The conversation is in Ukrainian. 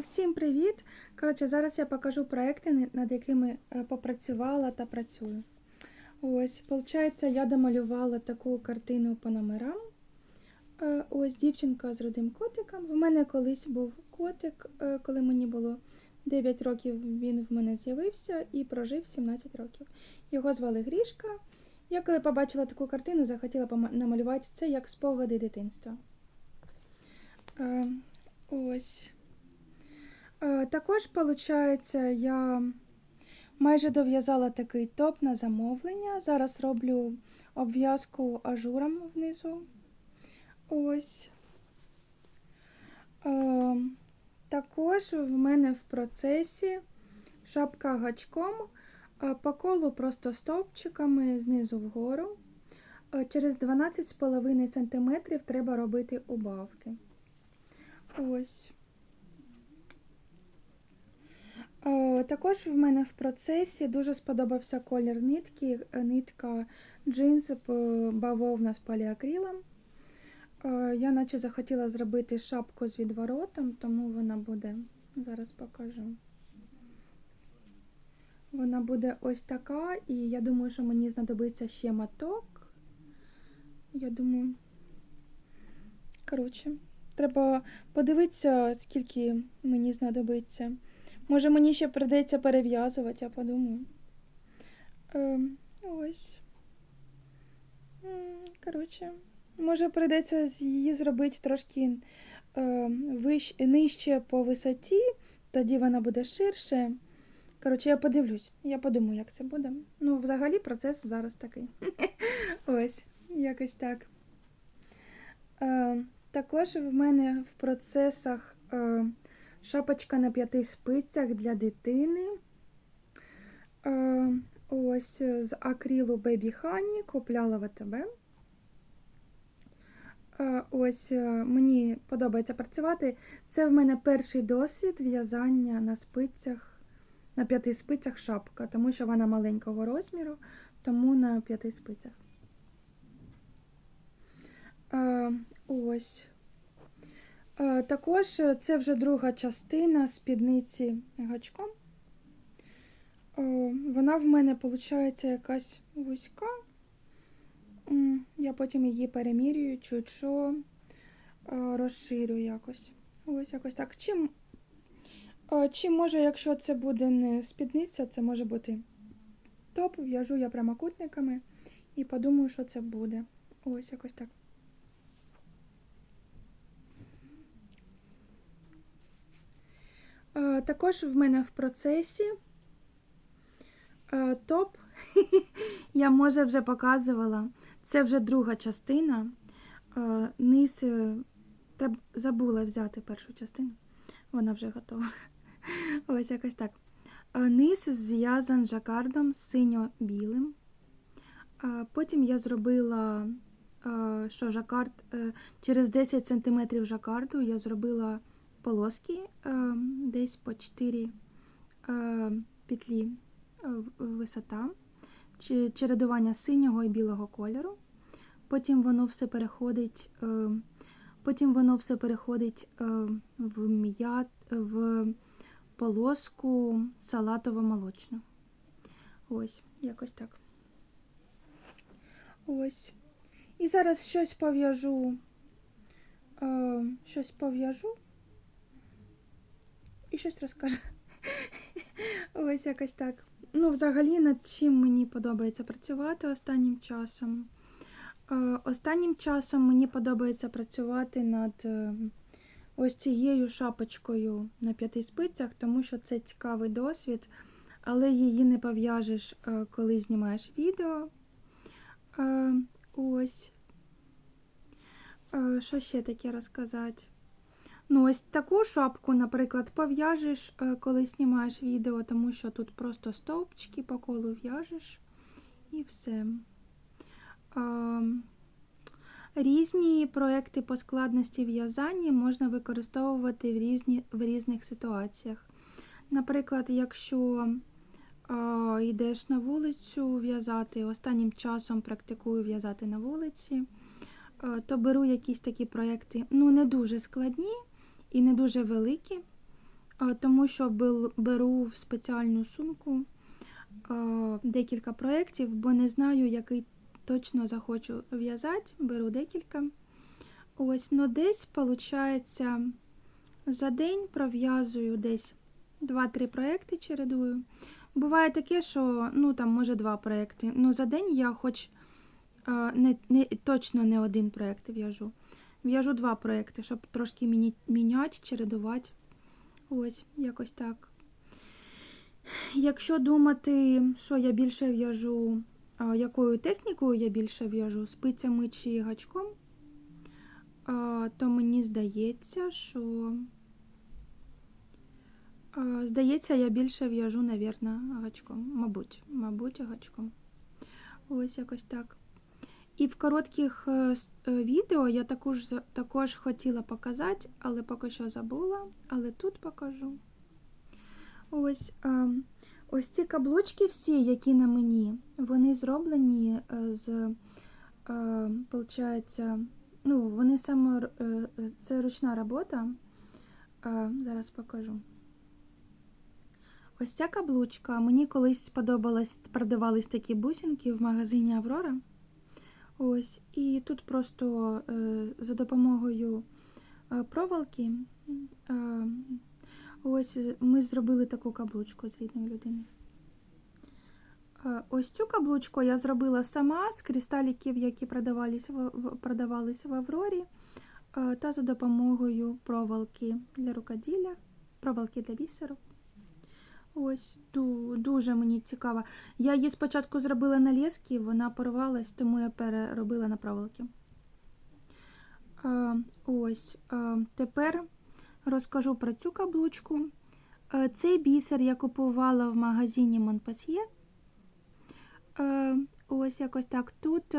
Всім привіт! Коротше, зараз я покажу проекти, над якими е, попрацювала та працюю. Ось, виходить, я домалювала таку картину по номерам. Е, Ось дівчинка з рудим котиком. В мене колись був котик, е, коли мені було 9 років, він в мене з'явився і прожив 17 років. Його звали Грішка. Я коли побачила таку картину, захотіла намалювати це як спогади дитинства. Ось. Е, Також, виходить, я майже дов'язала такий топ на замовлення. Зараз роблю обв'язку ажуром внизу. Ось. Е, Також в мене в процесі шапка гачком по колу просто стовпчиками знизу вгору. Е, Через 12,5 см треба робити убавки. Ось. Е, Також в мене в процесі дуже сподобався колір нитки. е, Нитка джинс е, бавовна з поліакрилом. Е, Я наче захотіла зробити шапку з відворотом, тому вона буде. Зараз покажу. Вона буде ось така, і я думаю, що мені знадобиться ще моток. Я думаю. Коротше, треба подивитися, скільки мені знадобиться. Може, мені ще придеться перев'язувати, я подумаю. Е, ось. Коротше, може, прийдеться її зробити трошки е, вищ, нижче по висоті, тоді вона буде ширше. Коротше, я подивлюсь, я подумаю, як це буде. Ну, взагалі, процес зараз такий. Ось, якось так. Е, також в мене в процесах е, шапочка на п'яти спицях для дитини. Е, ось з акрилу Baby Honey купляла в АТБ. Е, ось е, мені подобається працювати. Це в мене перший досвід в'язання на спицях, на п'яти спицях шапка, тому що вона маленького розміру, тому на п'яти спицях. Ось. Е, Також е, це вже друга частина спідниці гачком. Е, Вона в мене, виходить, якась вузька. Я потім її перемірюю, чуть що розширю якось. Ось якось так. Чим, е, чи може, якщо це буде не спідниця, це може бути топ, в'яжу я прямокутниками і подумаю, що це буде. Ось якось так. Також в мене в процесі е, топ. Я може вже показувала. Це вже друга частина. Е, Низ е, треб- забула взяти першу частину. Вона вже готова. Ось якось так. Е, Низ зв'язан жакардом синьо-білим. Е, Потім я зробила, е, що жакард е, через 10 см жакарду я зробила полоски е, десь по 4 е, петлі е, висота, чередування синього і білого кольору. Потім воно все переходить, е, потім воно все переходить в м'ят, в полоску салатово-молочну. Ось, якось так. Ось. І зараз щось пов'яжу. Щось пов'яжу і щось розкажу. Ось якось так. Ну, взагалі, над чим мені подобається працювати останнім часом. Е, Останнім часом мені подобається працювати над е, ось цією шапочкою на п'яти спицях, тому що це цікавий досвід, але її не пов'яжеш, е, коли знімаєш відео. Ось. Що ще таке розказати? Ну, ось таку шапку, наприклад, пов'яжеш, е, коли знімаєш відео, тому що тут просто стовпчики по колу в'яжеш і все. Різні проекти по складності в'язання можна використовувати в, різні, в різних ситуаціях. Наприклад, якщо а, йдеш на вулицю в'язати, останнім часом практикую в'язати на вулиці, е, то беру якісь такі проекти, ну, не дуже складні і не дуже великі. е, тому що беру в спеціальну сумку е, декілька проєктів, бо не знаю, який точно захочу в'язати. Беру декілька. Ось, ну десь, виходить, за день пров'язую десь 2-3 проєкти чередую. Буває таке, що ну там може два проєкти. Ну за день я хоч е, не, не, точно не один проєкт в'яжу. В'яжу два проєкти, щоб трошки міні, міняти, чередувати. Ось, якось так. Якщо думати, що я більше в'яжу, якою технікою я більше в'яжу, спицями чи гачком, то мені здається, що. Здається, я більше в'яжу, навірно, гачком. Мабуть, мабуть, гачком. Ось якось так. І в коротких е, е, відео я також, також хотіла показати, але поки що забула. Але тут покажу. Ось, е, ось ці каблучки всі, які на мені, вони зроблені е, з, получається, ну, вони саме, це ручна робота. Зараз покажу. Ось ця каблучка, мені колись сподобалось, продавались такі бусинки в магазині Аврора. Ось, і тут просто е, за допомогою е, проволоки е, ось ми зробили таку каблучку з рідної людини. Ось цю каблучку я зробила сама з кристаліків, які продавались в, продавались в Аврорі, та за допомогою проволоки для рукоділля, проволоки для бісеру. Ось ду- дуже мені цікаво. Я її спочатку зробила на лески, вона порвалась, тому я переробила на проволоки. Е, ось е, тепер розкажу про цю каблучку. Е, цей бісер я купувала в магазині Монпасьє. Ось якось так. Тут